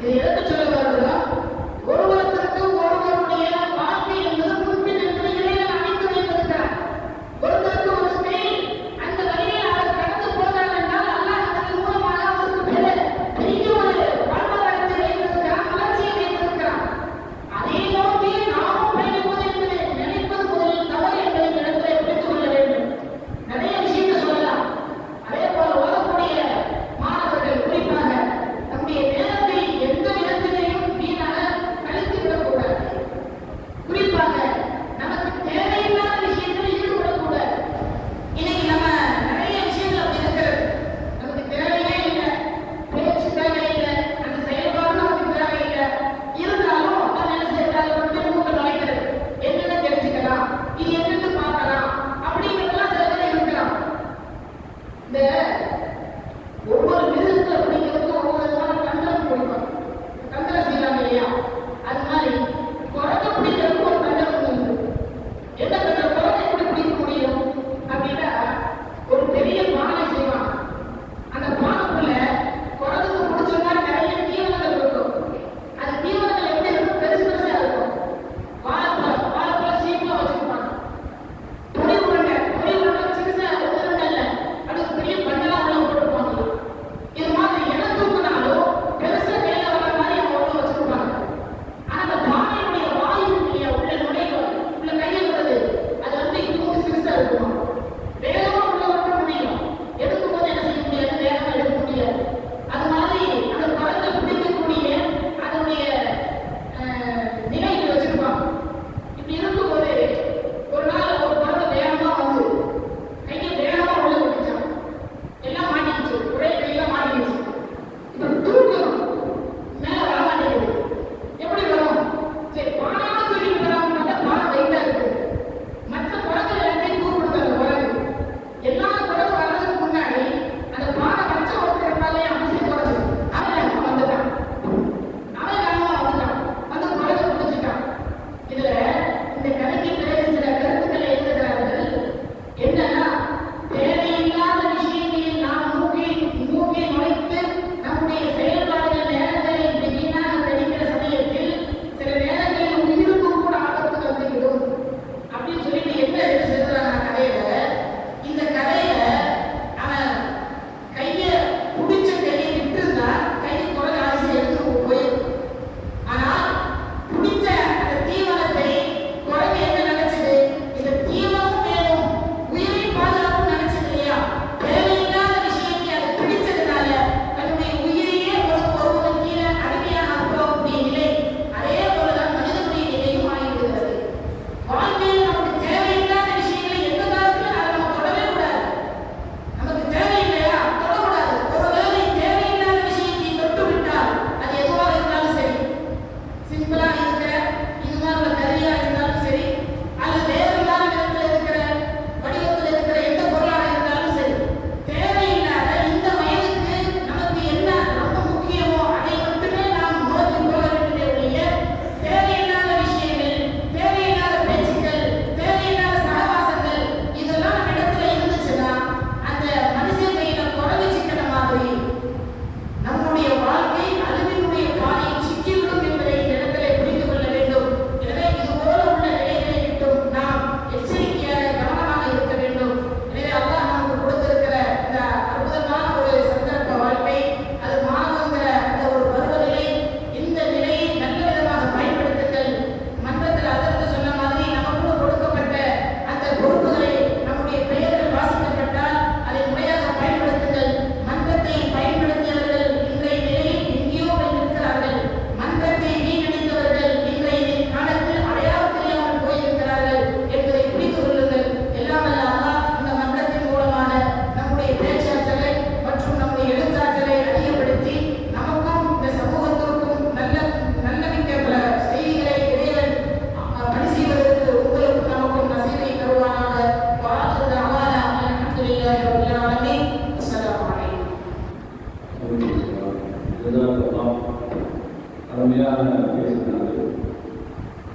Yeah.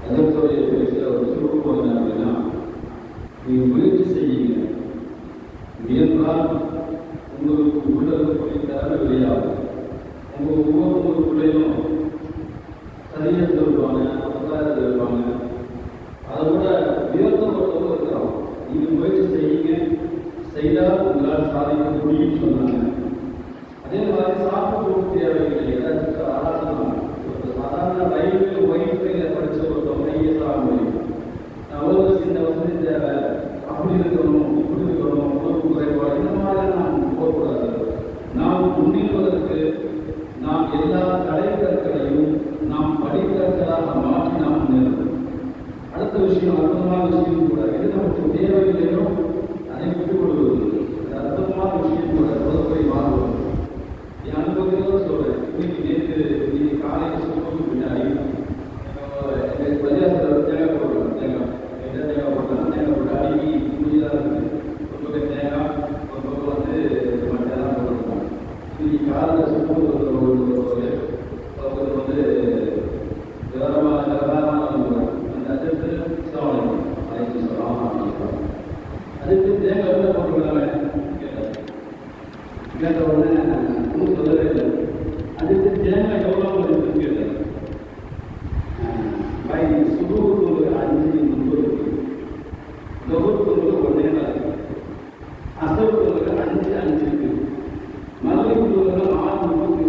அதற்குரிய பேசுகிற ஒரு சுருக்கம் என்ன அப்படின்னா நீங்கள் முயற்சி செய்யுங்க முயன்றால் உங்களுக்கு உள்ள படித்தால் வெளியாகும் உங்கள் ஒவ்வொருவருக்குள்ளேயும் சரியாக சொல்லுவாங்க பத்தாயிரத்து இருப்பாங்க அதை விட உயர்த்தப்பட்டவங்க இருக்கிறோம் நீங்கள் முயற்சி செய்யுங்க செய்தால் உங்களால் சாதிக்க முடியும்னு சொன்னாங்க அதே மாதிரி சாப்பிட்டு தேவையில்லை. ஏதாச்சும் ஆலோசனை சாதாரண ரயில்வே வந்து இந்த தேவை அப்படி இருக்கணும் இப்படி இருக்கணும் உணவு குறைபாடு இந்த மாதிரி நாம் போகக்கூடாது நாம் முன்னேறுவதற்கு நாம் எல்லா கலைக்கற்களையும் நாம் படிக்கற்களாக மாற்றி நாம் முன்னேறணும் அடுத்த விஷயம் அற்புதமான விஷயம் கூட எது நமக்கு கேட்ட உடனே ஒன்றும் சொல்லவே இல்லை. அதுக்கு தேங்காய் எவ்வளோ இருக்குன்னு பை சுதூருக்கு ஒரு அஞ்சு முப்பது. கௌரவத்துக்கு ஒன்றே நாள் அசவுக்கு அஞ்சு அஞ்சு இருக்கு. மதுரைக்கு ஆறு முப்பத்தி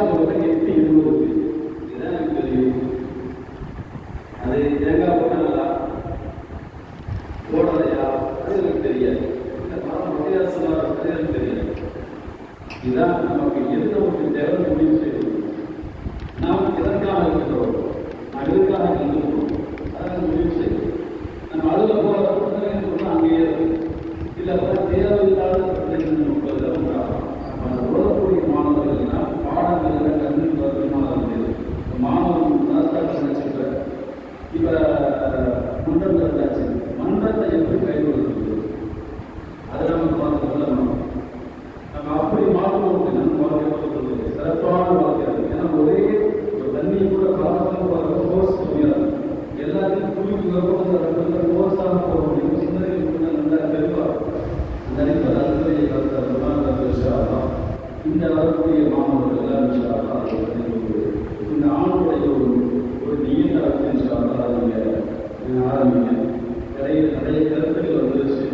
ஒன்பது எட்டு இருபது. இதுதான் நமக்கு எந்த ஒரு தேவை முடிவு செய்யும் வரக்கூடிய மாணவர்கள் எல்லாம் இன்ஷா இந்த ஆணுடைய ஒரு ஒரு நீண்ட இன்ஷால்லா நீங்கள் ஆரம்பிங்க. இடையில நிறைய கருத்துக்கள் வந்துருச்சு.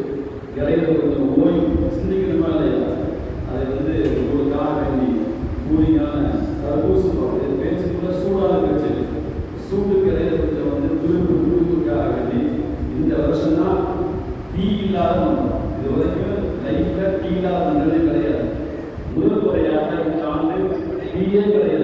இடையில கொஞ்சம் ஓய் சிந்திக்கணுமா இல்லையா அது வந்து ஒரு கார் வேண்டி கூலிங்கான தர்பூசம் பேச்சு கூட சூடாக இருந்துச்சு. சூட்டுக்கு இடையில கொஞ்சம் வந்து துருப்பு துருப்புக்காக வேண்டி இந்த வருஷம் தான் டீ இல்லாத இது வரைக்கும் லைஃப்ல டீ இல்லாத जब इंसान ने बी ए करे